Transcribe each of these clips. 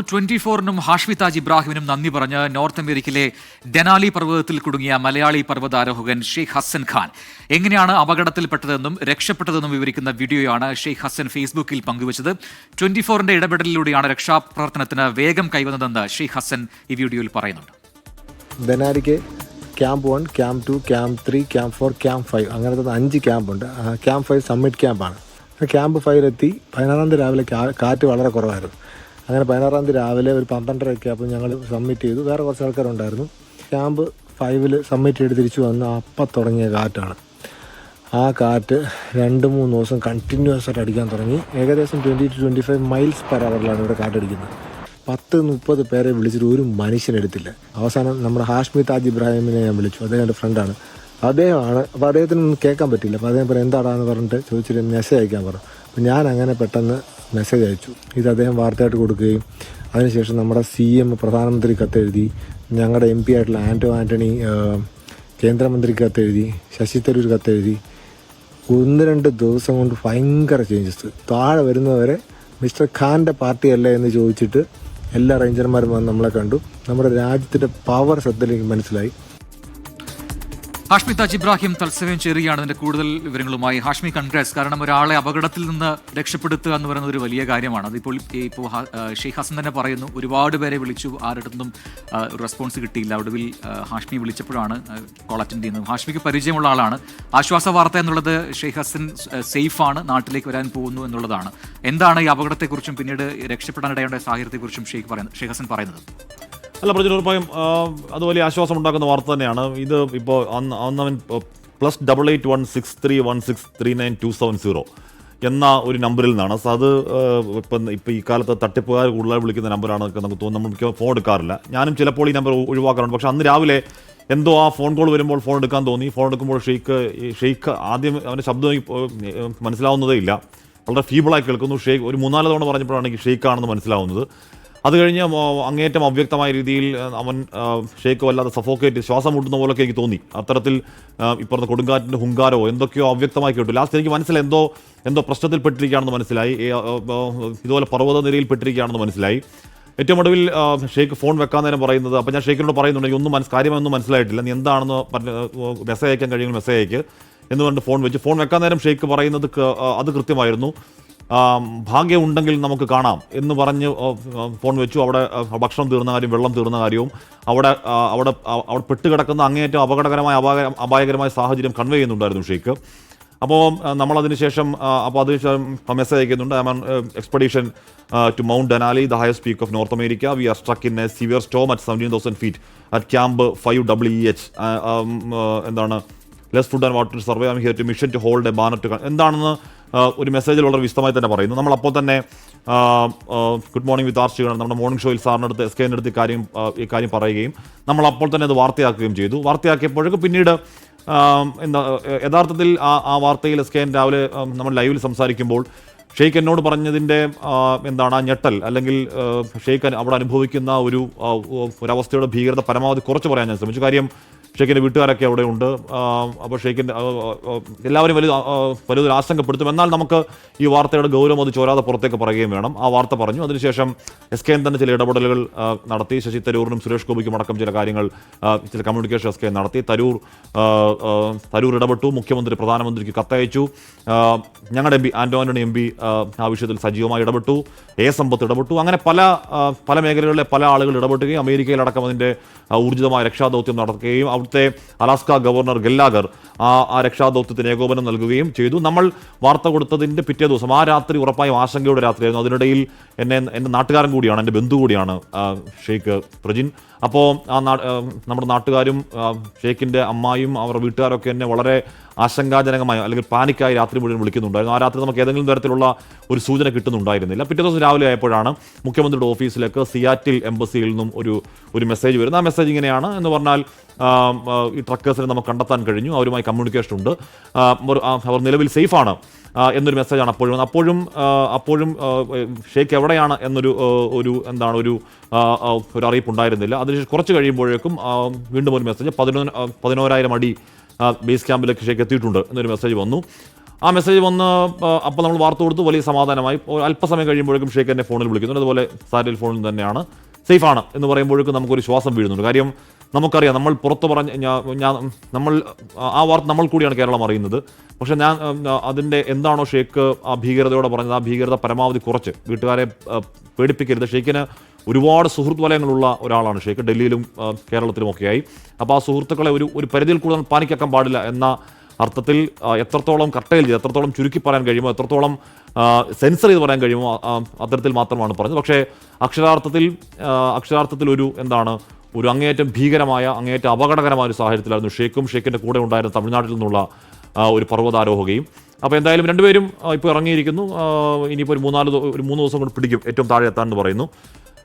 Twenty ഫോറിനും ഹാഷ്മി താജ് ഇബ്രാഹിമിനും നന്ദി പറഞ്ഞ് നോർത്ത് അമേരിക്കയിലെ ഡെനാലി പർവതത്തിൽ കുടുങ്ങിയ മലയാളി പർവതാരോഹകൻ ഷെയ്ഖ് ഹസൻ ഖാൻ. എങ്ങനെയാണ് അപകടത്തിൽപ്പെട്ടതെന്നും രക്ഷപ്പെട്ടതെന്നും വിവരിക്കുന്ന വീഡിയോയാണ് ഷെയ്ഖ് ഹസൻ ഫേസ്ബുക്കിൽ പങ്കുവച്ചത്. ട്വന്റി ഫോറിന്റെ ഇടപെടലിലൂടെയാണ് രക്ഷാപ്രവർത്തനത്തിന് വേഗം കൈവന്നതെന്ന് ഷെയ്ഖ് ഹസൻ ഈ വീഡിയോയിൽ പറയുന്നുണ്ട്. ഡെനാലിക്ക് camp one camp two camp three camp four camp five അങ്ങനത്തെ അഞ്ച് ക്യാമ്പുണ്ട്. ക്യാമ്പ് ഫൈവ് സമ്മിറ്റ് ക്യാമ്പാണ്. ക്യാമ്പ് ഫൈവിലെത്തി പതിനാറാം തീയതി രാവിലെ കാറ്റ് വളരെ കുറവായിരുന്നു. അങ്ങനെ പതിനാറാം തീയതി രാവിലെ ഒരു പന്ത്രണ്ടരയൊക്കെ അപ്പോൾ ഞങ്ങൾ സബ്മിറ്റ് ചെയ്തു. വേറെ കുറച്ച് ആൾക്കാരുണ്ടായിരുന്നു. ക്യാമ്പ് ഫൈവിൽ സബ്മിറ്റ് ചെയ്ത് തിരിച്ചു വന്ന് അപ്പം തുടങ്ങിയ കാറ്റാണ്. ആ കാറ്റ് രണ്ട് മൂന്ന് ദിവസം കണ്ടിന്യൂസ് ആയിട്ട് അടിക്കാൻ തുടങ്ങി. ഏകദേശം twenty two twenty five miles per അവറിലാണ് ഇവിടെ കാറ്റടിക്കുന്നത്. പത്ത് മുപ്പത് പേരെ വിളിച്ചിട്ട് ഒരു മനുഷ്യനെടുത്തില്ല അവസാനം നമ്മുടെ ഹാഷ്മി താജ് ഇബ്രാഹിമിനെ ഞാൻ വിളിച്ചു. അദ്ദേഹം എന്റെ ഫ്രണ്ടാണ് അദ്ദേഹമാണ് അപ്പോൾ അദ്ദേഹത്തിനൊന്നും കേൾക്കാൻ പറ്റില്ല. അപ്പോൾ അദ്ദേഹം പറയും എന്താടാന്ന് പറഞ്ഞിട്ട് ചോദിച്ചിട്ട് മെസ്സേജ് അയക്കാൻ പറഞ്ഞു. അപ്പോൾ ഞാൻ അങ്ങനെ പെട്ടെന്ന് മെസ്സേജ് അയച്ചു. ഇത് അദ്ദേഹം വാർത്തയായിട്ട് കൊടുക്കുകയും അതിനുശേഷം നമ്മുടെ സി എം പ്രധാനമന്ത്രി കത്തെഴുതി ഞങ്ങളുടെ എം പി ആയിട്ടുള്ള ആന്റോ ആന്റണി കേന്ദ്രമന്ത്രിക്ക് കത്തെഴുതി ശശി തരൂർ കത്തെഴുതി ഒന്ന് രണ്ട് ദിവസം കൊണ്ട് ഭയങ്കര ചേഞ്ചസ് താഴെ വരുന്നവരെ മിസ്റ്റർ ഖാന്റെ പാർട്ടിയല്ല എന്ന് ചോദിച്ചിട്ട് എല്ലാ റേഞ്ചർമാരും വന്ന് നമ്മളെ കണ്ടു. നമ്മുടെ രാജ്യത്തിന്റെ പവർ ശ്രദ്ധയിലേക്ക് മനസ്സിലായി. ഹാഷ്മി താജ് ഇബ്രാഹിം തത്സമയം ചേരുകയാണ് അതിന്റെ കൂടുതൽ വിവരങ്ങളുമായി. ഹാഷ്മി കൺഗ്രസ് കാരണം ഒരാളെ അപകടത്തിൽ നിന്ന് രക്ഷപ്പെടുത്തുക എന്ന് പറയുന്നത് ഒരു വലിയ കാര്യമാണ്. അതിപ്പോൾ ഇപ്പോൾ ഷെയ്ഖ് ഹസൻ തന്നെ പറയുന്നു. ഒരുപാട് പേരെ വിളിച്ചു. ആരുടെ റെസ്പോൺസ് കിട്ടിയില്ല. ഒടുവിൽ ഹാഷ്മി വിളിച്ചപ്പോഴാണ് കോൾ അറ്റൻഡ് ചെയ്യുന്നത്. ഹാഷ്മിക്ക് പരിചയമുള്ള ആളാണ്. ആശ്വാസ വാർത്ത എന്നുള്ളത് ഷെയ്ഖ് ഹസൻ സേഫാണ് നാട്ടിലേക്ക് വരാൻ പോകുന്നു എന്നുള്ളതാണ്. എന്താണ് ഈ അപകടത്തെക്കുറിച്ചും പിന്നീട് രക്ഷപ്പെടാനിടയുടെ സാഹചര്യത്തെക്കുറിച്ചും ഷെയ്ഖ് പറയുന്നത് ഷെയ്ഖ് ഹസൻ പറയുന്നത്? അല്ല പ്രജന ഉറപ്പായും അത് വലിയ ആശ്വാസം ഉണ്ടാക്കുന്ന വാർത്ത തന്നെയാണ്. ഇത് ഇപ്പോൾ അന്ന് അന്നവൻ plus double eight one six three one six three nine two seven zero എന്ന ഒരു നമ്പറിൽ നിന്നാണ്. അത് ഇപ്പം ഇപ്പം ഈ കാലത്ത് തട്ടിപ്പുകാർ കൂടുതലായി വിളിക്കുന്ന നമ്പറാണെന്നൊക്കെ നമുക്ക് തോന്നുന്നു. നമ്മൾ മിക്ക ഫോൺ എടുക്കാറില്ല. ഞാനും ചിലപ്പോൾ ഈ നമ്പർ ഒഴിവാക്കാറുണ്ട്. പക്ഷേ അന്ന് രാവിലെ എന്തോ ആ ഫോൺ കോൾ വരുമ്പോൾ ഫോൺ എടുക്കാൻ തോന്നി. ഫോൺ എടുക്കുമ്പോൾ ഷെയ്ഖ് ഷെയ്ക്ക് ആദ്യം അവന്റെ ശബ്ദം മനസ്സിലാവുന്നതേ ഇല്ല. വളരെ ഫീബിളായി കേൾക്കുന്നു. ഷെയ്ക്ക് ഒരു മൂന്നാൽ തവണ പറഞ്ഞപ്പോഴാണ് എനിക്ക് ഷെയ്ക്കാണെന്ന് മനസ്സിലാവുന്നത്. അത് കഴിഞ്ഞ് അങ്ങേറ്റം അവ്യക്തമായ രീതിയിൽ അവൻ ഷേക്ക് വല്ലാതെ സഫോക്കേറ്റ് ശ്വാസം മുട്ടുന്ന പോലൊക്കെ എനിക്ക് തോന്നി. അത്തരത്തിൽ ഇപ്പുറത്തെ കൊടുങ്കാറ്റിന്റെ ഹുങ്കാരോ എന്തൊക്കെയോ അവ്യക്തമായി കേട്ടു. ലാസ്റ്റ് എനിക്ക് മനസ്സിലായി എന്തോ എന്തോ പ്രശ്നത്തിൽപ്പെട്ടിരിക്കുകയാണെന്ന് മനസ്സിലായി. ഇതുപോലെ പർവത നിരയിൽപ്പെട്ടിരിക്കുകയാണെന്ന് മനസ്സിലായി. ഏറ്റവും ഒടുവിൽ ഷേക്ക് ഫോൺ വെക്കാൻ നേരം പറയുന്നത് അപ്പോൾ ഞാൻ ഷേക്കിനോട് പറയുന്നുണ്ട് ഒന്നും മനസ്സ് കാര്യമൊന്നും മനസ്സിലായിട്ടില്ല. നീ എന്താണെന്ന് പറഞ്ഞ് മെസ്സേജ് അയക്കാൻ കഴിയുമെങ്കിൽ മെസ്സേജ് അയക്ക്. എന്ന് പറഞ്ഞിട്ട് ഫോൺ വെച്ച് ഫോൺ വെക്കാൻ നേരം ഷേക്ക് പറയുന്നത് അത് കൃത്യമായിരുന്നു. ആ, ഭാഗ്യം ഉണ്ടെങ്കിൽ നമുക്ക് കാണാം എന്ന് പറഞ്ഞ് ഫോൺ വെച്ചു. അവിടെ ഭക്ഷണം തീർന്ന കാര്യം വെള്ളം തീർന്ന കാര്യവും അവിടെ അവിടെ അവിടെ പെട്ടുകിടക്കുന്ന അങ്ങേയറ്റം അപകടകരമായ അപായ അപായകരമായ സാഹചര്യം കൺവേ ചെയ്യുന്നുണ്ടായിരുന്നു ഷെയ്ക്ക്. അപ്പോൾ നമ്മളതിന് ശേഷം അപ്പോൾ അതിനുശേഷം മെസ്സേജ് അയക്കുന്നുണ്ട്. I expedition to mount Denali the highest peak of North America we are struck in a severe storm at seventeen thousand feet at camp five W E H എന്താണ് less food and water survey I here to mission to hold a banner to എന്താണെന്ന് ഒരു മെസ്സേജിൽ വളരെ വിശദമായി തന്നെ പറയുന്നു. നമ്മൾ അപ്പോൾ തന്നെ ഗുഡ് മോർണിംഗ് വിത്ത് ആർ നമ്മുടെ മോർണിംഗ് ഷോയിൽ സാറിന്റെ അടുത്ത് എസ് കെന്റെ അടുത്ത് കാര്യം ഈ കാര്യം പറയുകയും നമ്മൾ അപ്പോൾ തന്നെ അത് വാർത്തയാക്കുകയും ചെയ്തു. വാർത്തയാക്കിയപ്പോഴേക്കും പിന്നീട് എന്താ യഥാർത്ഥത്തിൽ ആ ആ വാർത്തയിൽ എസ് കെ എൻ രാവിലെ നമ്മൾ ലൈവിൽ സംസാരിക്കുമ്പോൾ ഷെയ്ഖ് എന്നോട് പറഞ്ഞതിന്റെ എന്താണ് ആ ഞെട്ടൽ അല്ലെങ്കിൽ ഷെയ്ഖ് അവിടെ അനുഭവിക്കുന്ന ഒരു ഒരവസ്ഥയുടെ ഭീകരത പരമാവധി കുറച്ച് പറയാൻ ഞാൻ ശ്രമിച്ചു. കാര്യം ഷെയ്ഖിന്റെ വീട്ടുകാരൊക്കെ അവിടെ ഉണ്ട്. അപ്പോൾ ഷെയ്ഖിന്റെ എല്ലാവരും വലിയ വലിയൊരു ആശങ്കപ്പെടുത്തും. എന്നാൽ നമുക്ക് ഈ വാർത്തയുടെ ഗൗരവം അത് ചോരാതെ പുറത്തേക്ക് പറയുകയും വേണം. ആ വാർത്ത പറഞ്ഞു. അതിനുശേഷം എസ് കെ എൻ തന്നെ ചില ഇടപെടലുകൾ നടത്തി. ശശി തരൂറിനും സുരേഷ് ഗോപിക്കും അടക്കം ചില കാര്യങ്ങൾ ചില കമ്മ്യൂണിക്കേഷൻ എസ് കെ നടത്തി. തരൂർ തരൂർ ഇടപെട്ടു. മുഖ്യമന്ത്രി പ്രധാനമന്ത്രിക്ക് കത്തയച്ചു. ഞങ്ങളുടെ M P Antony M P ആ വിഷയത്തിൽ സജീവമായി ഇടപെട്ടു. എ സമ്പത്ത് ഇടപെട്ടു. അങ്ങനെ പല പല മേഖലകളിലെ പല ആളുകൾ ഇടപെട്ടുകയും അമേരിക്കയിലടക്കം അതിന്റെ ഊർജിതമായ രക്ഷാദൗത്യം നടത്തുകയും അവിടുത്തെ അലാസ്ക ഗവർണർ ഗെല്ലാഗർ ആ ആ രക്ഷാദൗത്യത്തിന് ഏകോപനം നൽകുകയും ചെയ്തു. നമ്മൾ വാർത്ത കൊടുത്തതിന്റെ പിറ്റേ ദിവസം ആ രാത്രി ഉറപ്പായും ആശങ്കയുടെ രാത്രിയായിരുന്നു. അതിനിടയിൽ എന്നെ എന്റെ നാട്ടുകാരൻ കൂടിയാണ് എന്റെ ബന്ധു കൂടിയാണ് ഷെയ്ഖ് പ്രജിൻ. അപ്പോൾ ആ നമ്മുടെ നാട്ടുകാരും ഷെയ്ഖിന്റെ അമ്മായും അവരുടെ വീട്ടുകാരൊക്കെ എന്നെ വളരെ ആശങ്കാജനകമായി അല്ലെങ്കിൽ പാനിക്കായി രാത്രി മുഴുവൻ വിളിക്കുന്നുണ്ടായിരുന്നു. ആ രാത്രി നമുക്ക് ഏതെങ്കിലും തരത്തിലുള്ള ഒരു സൂചന കിട്ടുന്നുണ്ടായിരുന്നില്ല. പിറ്റേ ദിവസം രാവിലെ ആയപ്പോഴാണ് മുഖ്യമന്ത്രിയുടെ ഓഫീസിലേക്ക് സിയാറ്റിൽ എംബസിയിൽ നിന്നും ഒരു ഒരു മെസ്സേജ് വരുന്നത്. ആ മെസ്സേജ് ഇങ്ങനെയാണ് എന്ന് പറഞ്ഞാൽ ഈ ട്രക്കേഴ്സിനെ നമുക്ക് കണ്ടെത്താൻ കഴിഞ്ഞു. അവരുമായി കമ്മ്യൂണിക്കേഷൻ ഉണ്ട്. അവർ നിലവിൽ സേഫാണ് എന്നൊരു മെസ്സേജാണ് അപ്പോഴും. അപ്പോഴും അപ്പോഴും ഷേക്ക് എവിടെയാണ് എന്നൊരു ഒരു എന്താണ് ഒരു ഒരു അറിയിപ്പ് ഉണ്ടായിരുന്നില്ല. അതിന് കുറച്ച് കഴിയുമ്പോഴേക്കും വീണ്ടും ഒരു മെസ്സേജ് പതിനൊന്ന് പതിനോരായിരം അടി ബേസ് ക്യാമ്പിലേക്ക് ഷേക്ക് എത്തിയിട്ടുണ്ട് എന്നൊരു മെസ്സേജ് വന്നു. ആ മെസ്സേജ് വന്ന് അപ്പോൾ നമ്മൾ വാർത്ത കൊടുത്ത് വലിയ സമാധാനമായി. അല്പസമയം കഴിയുമ്പോഴേക്കും ഷേഖ് എന്നെ ഫോണിൽ വിളിക്കുന്നുണ്ട് അതുപോലെ സാരിൽ ഫോണിൽ തന്നെയാണ് സേഫാണ് എന്ന് പറയുമ്പോഴേക്കും നമുക്കൊരു ശ്വാസം വീഴുന്നുണ്ട്. കാര്യം നമുക്കറിയാം നമ്മൾ പുറത്ത് പറഞ്ഞ ഞാൻ നമ്മൾ ആ വാർത്ത നമ്മൾ കൂടിയാണ് കേരളം അറിയുന്നത്. പക്ഷേ ഞാൻ അതിന്റെ എന്താണോ ഷെയ്ഖ് ആ ഭീകരതയോടെ പറഞ്ഞത് ആ ഭീകരത പരമാവധി കുറച്ച്. വീട്ടുകാരെ പേടിപ്പിക്കരുത്. ഷെയ്ഖിന് ഒരുപാട് സുഹൃത്ത് വലയങ്ങളുള്ള ഒരാളാണ് ഷെയ്ഖ് ഡൽഹിയിലും കേരളത്തിലും ഒക്കെയായി. അപ്പോൾ ആ സുഹൃത്തുക്കളെ ഒരു ഒരു പരിധിയിൽ കൂടുതൽ പാനിക്കാക്കാൻ പാടില്ല എന്ന അർത്ഥത്തിൽ എത്രത്തോളം കട്ടയിൽ ചെയ്ത് എത്രത്തോളം ചുരുക്കി പറയാൻ കഴിയുമോ എത്രത്തോളം സെൻസർ ചെയ്ത് പറയാൻ കഴിയുമോ അത്തരത്തിൽ മാത്രമാണ് പറഞ്ഞത്. പക്ഷേ അക്ഷരാർത്ഥത്തിൽ അക്ഷരാർത്ഥത്തിൽ ഒരു എന്താണ് ഒരു അങ്ങേയറ്റം ഭീകരമായ അങ്ങേയറ്റം അപകടകരമായ ഒരു സാഹചര്യത്തിലായിരുന്നു ഷേഖും ഷേഖിന്റെ കൂടെ ഉണ്ടായിരുന്ന തമിഴ്നാട്ടിൽ നിന്നുള്ള ഒരു പർവതാരോഹകയും. അപ്പോൾ എന്തായാലും രണ്ടുപേരും ഇപ്പോൾ ഇറങ്ങിയിരിക്കുന്നു. ഇനിയിപ്പോൾ ഒരു മൂന്നാൽ ഒരു മൂന്ന് ദിവസം കൊണ്ട് പിടിക്കും. ഏറ്റവും താഴെ എത്താമെന്ന് പറയുന്നു.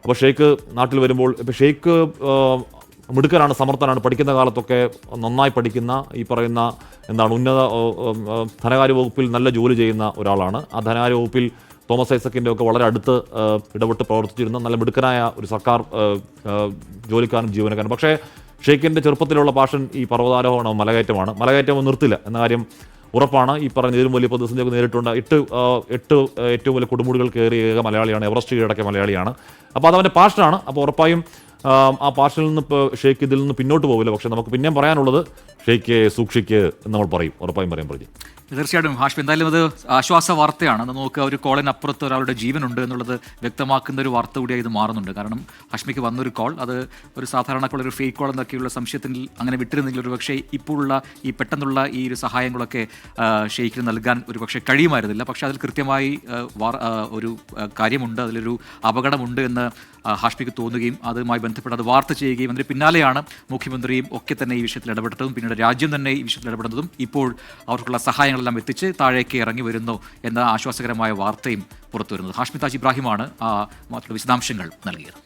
അപ്പോൾ ഷെയ്ഖ് നാട്ടിൽ വരുമ്പോൾ ഇപ്പോൾ ഷെയ്ഖ് മിടുക്കനാണ് സമർത്ഥനാണ് പഠിക്കുന്ന കാലത്തൊക്കെ നന്നായി പഠിക്കുന്ന ഈ പറയുന്ന എന്താണ് ഉന്നത ധനകാര്യ വകുപ്പിൽ നല്ല ജോലി ചെയ്യുന്ന ഒരാളാണ്. ആ ധനകാര്യ വകുപ്പിൽ തോമസ് ഐസക്കിന്റെ ഒക്കെ വളരെ അടുത്ത് ഇടപെട്ട് പ്രവർത്തിച്ചിരുന്ന നല്ല മിടുക്കനായ ഒരു സർക്കാർ ജോലിക്കാരനും ജീവനക്കാരനും. പക്ഷേ ഷെയ്ഖിന്റെ ചെറുപ്പത്തിലുള്ള പാഷൻ ഈ പർവതാരോഹണം മലകയറ്റമാണ് മലകയറ്റം നിർത്തില്ല എന്ന കാര്യം ഉറപ്പാണ്. ഈ പറഞ്ഞ ഇതിലും വലിയ പ്രതിസന്ധിയൊക്കെ നേരിട്ടുണ്ട്. എട്ട് എട്ട് ഏറ്റവും വലിയ കൊടുമുടികൾ കയറിയ ഏക മലയാളിയാണ് എവറസ്റ്റ് കീഴടക്കിയ മലയാളിയാണ്. അപ്പോൾ അതവന്റെ പാഷനാണ്. അപ്പോൾ ഉറപ്പായും ആ, പാഷനിൽ നിന്ന് ഇപ്പോൾ ഷെയ്ഖ് ഇതിൽ നിന്ന് പിന്നോട്ട് പോകില്ല പക്ഷേ നമുക്ക് പിന്നെയും പറയാനുള്ളത് ഷെയ്ഖ് സൂക്ഷിക്ക് നമ്മൾ പറയും. ഉറപ്പായും പറയും പറഞ്ഞു തീർച്ചയായിട്ടും ഹാഷ്മി എന്തായാലും അത് ആശ്വാസ വാർത്തയാണ്. അത് നോക്കുക ഒരു കോളിനപ്പുറത്ത് ഒരാളുടെ ജീവനുണ്ട് എന്നുള്ളത് വ്യക്തമാക്കുന്ന ഒരു വാർത്ത കൂടിയായി ഇത് മാറുന്നുണ്ട്. കാരണം ഹാഷ്മിക്ക് വന്നൊരു കോൾ അത് ഒരു സാധാരണ കോൾ ഒരു ഫേക്ക് കോൾ എന്നൊക്കെയുള്ള സംശയത്തിൽ അങ്ങനെ വിട്ടിരുന്നെങ്കിൽ ഒരു പക്ഷേ ഇപ്പോഴുള്ള ഈ പെട്ടെന്നുള്ള ഈ ഒരു സഹായങ്ങളൊക്കെ ഷെയ്ഖിന് നൽകാൻ ഒരു പക്ഷേ കഴിയുമായിരുന്നില്ല. പക്ഷേ അതിൽ കൃത്യമായി ഒരു കാര്യമുണ്ട് അതിലൊരു അപകടമുണ്ട് എന്ന് ഹാഷ്മിക്ക് തോന്നുകയും അതുമായി ബന്ധപ്പെട്ട് അത് വാർത്ത ചെയ്യുകയും അതിന് പിന്നാലെയാണ് മുഖ്യമന്ത്രിയും ഒക്കെ തന്നെ ഈ വിഷയത്തിൽ ഇടപെട്ടതും പിന്നീട് രാജ്യം തന്നെ ഈ വിഷയത്തിൽ ഇടപെടുന്നതും ഇപ്പോൾ അവർക്കുള്ള സഹായങ്ങളെല്ലാം എത്തിച്ച് താഴേക്ക് ഇറങ്ങി വരുന്നു എന്ന ആശ്വാസകരമായ വാർത്തയും പുറത്തു വരുന്നത് ഹാഷ്മി താജ് ഇബ്രാഹിമാണ്. ആ വിശദാംശങ്ങൾ നൽകിയത്.